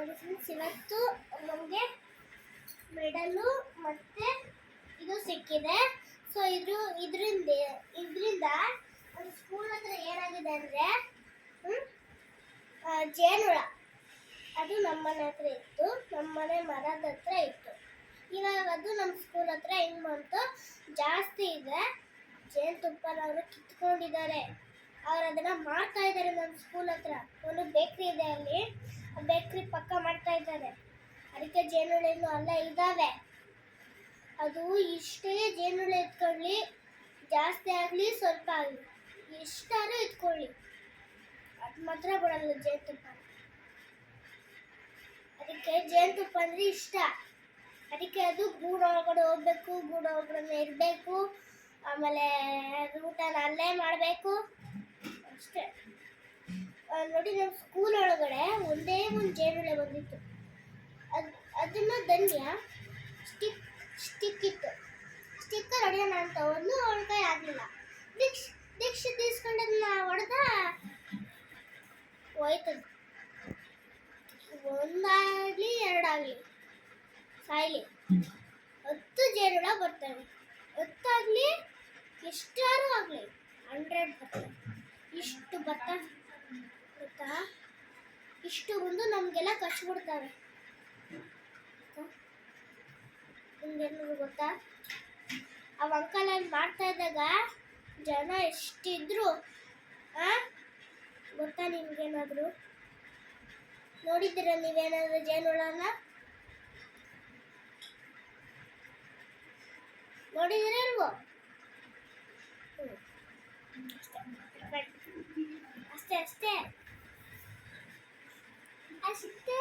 Friends ಇವತ್ತು ನಮಗೆ medal ಮತ್ತೆ ಇದು ಸಿಕ್ಕಿದೆ. ಸೊ ಇದು ಇದರಿಂದ ಇದರಿಂದ ಒಂದು ಸ್ಕೂಲ್ ಹತ್ರ ಏನಾಗಿದೆ ಅಂದರೆ ಜೇನುಳ. ಅದು ನಮ್ಮನೆ ಹತ್ರ ಇತ್ತು. ನಮ್ಮನೆ ಮರದ ಹತ್ರ ಇತ್ತು. ಇವಾಗ ಅದು ನಮ್ಮ ಸ್ಕೂಲ್ ಹತ್ರ ಹೆಂಗೆ ಬಂತು? ಜಾಸ್ತಿ ಇದೆ. ಜೇನುತುಪ್ಪನವರು ಕಿತ್ಕೊಂಡಿದ್ದಾರೆ. ಅವ್ರು ಅದನ್ನ ಮಾಡ್ತಾ ಇದ್ದಾರೆ ನಮ್ಮ ಸ್ಕೂಲ್ ಹತ್ರ. ಒಂದು ಬೇಕ್ರಿ ಇದೆ ಅಲ್ಲಿ. ಆ ಬೇಕ್ರಿ ಪಕ್ಕ ಮಾಡ್ತಾ ಇದ್ದಾರೆ. ಅದಕ್ಕೆ ಜೇನುಳೆನು ಅಲ್ಲ ಇದ್ದಾವೆ. ಅದು ಇಷ್ಟೇ ಜೇನುಳೆ ಎತ್ಕೊಳ್ಳಿ. ಜಾಸ್ತಿ ಆಗಲಿ ಸ್ವಲ್ಪ ಆಗಲಿ. ಎಷ್ಟಾದ್ರೂ ಎತ್ಕೊಳ್ಳಿ. ಅದು ಮಾತ್ರ ಬಿಡಲ್ಲ ಜೇನುತುಪ್ಪ. ಅದಕ್ಕೆ ಜೇನುತುಪ್ಪ ಅಂದರೆ ಇಷ್ಟ. ಅದಕ್ಕೆ ಅದು ಗೂಡೊಳಗಡೆ ಹೋಗ್ಬೇಕು, ಗೂಡು ಒಳಗಡೆ ಇರಬೇಕು ಆಮೇಲೆ ಊಟನ ಅಲ್ಲೇ ಮಾಡಬೇಕು. ಅಷ್ಟೇ. ನೋಡಿ, ನಮ್ಮ ಸ್ಕೂಲ್ ಒಳಗಡೆ ಒಂದೇ ಒಂದು ಜೇನುಳೆ ಬಂದಿತ್ತು. ಧನ್ಯ ಸ್ಟಿಕ್ ಸ್ಟಿಕ್ ಇತ್ತು ಸ್ಟಿಕ್ಕರ್ ಹೊಡೆಯೋಣ ಅಂತ ಒಂದು ಅವಳ ಕೈ ಆಗಲಿಲ್ಲ. ದೀಕ್ಷ, ದೀಕ್ಷೆ ತೀರಿಸ್ಕೊಂಡದನ್ನ ಹೊಡೆದ ಹೋಯ್ತದ ಒಂದಾಗಲಿ, ಎರಡಾಗಲಿ. ಸಾಯ್ಲಿ. ಹತ್ತು ಜೇರುಳ ಬರ್ತವೆ. ಹತ್ತಾಗಲಿ, ಎಷ್ಟಾರು ಆಗಲಿ. ಹಂಡ್ರೆಡ್ ಬರ್ತವೆ. ಇಷ್ಟು ಭತ್ತ ಗೊತ್ತಾ? ಇಷ್ಟು ಬಂದು ನಮಗೆಲ್ಲ ಕಚ್ಬಿಡ್ತವೆ ನಿಮ್ಗೇನಾದ್ರು ಗೊತ್ತಾ? ಆ ಅಂಕಲ್ ಅಲ್ಲಿ ಮಾಡ್ತಾ ಇದ್ದಾಗ ಜನ ಎಷ್ಟಿದ್ರು ಗೊತ್ತಾ ನಿಮ್ಗೇನಾದ್ರು? ನೋಡಿದ್ದೀರಾ ನೀವೇನಾದ್ರು ಜೇನುಳನ ನೋಡಿದ್ದೀರಾ ಇಲ್ವೋ ಅಷ್ಟೇ ಅಷ್ಟೇ. ಅಷ್ಟೇ.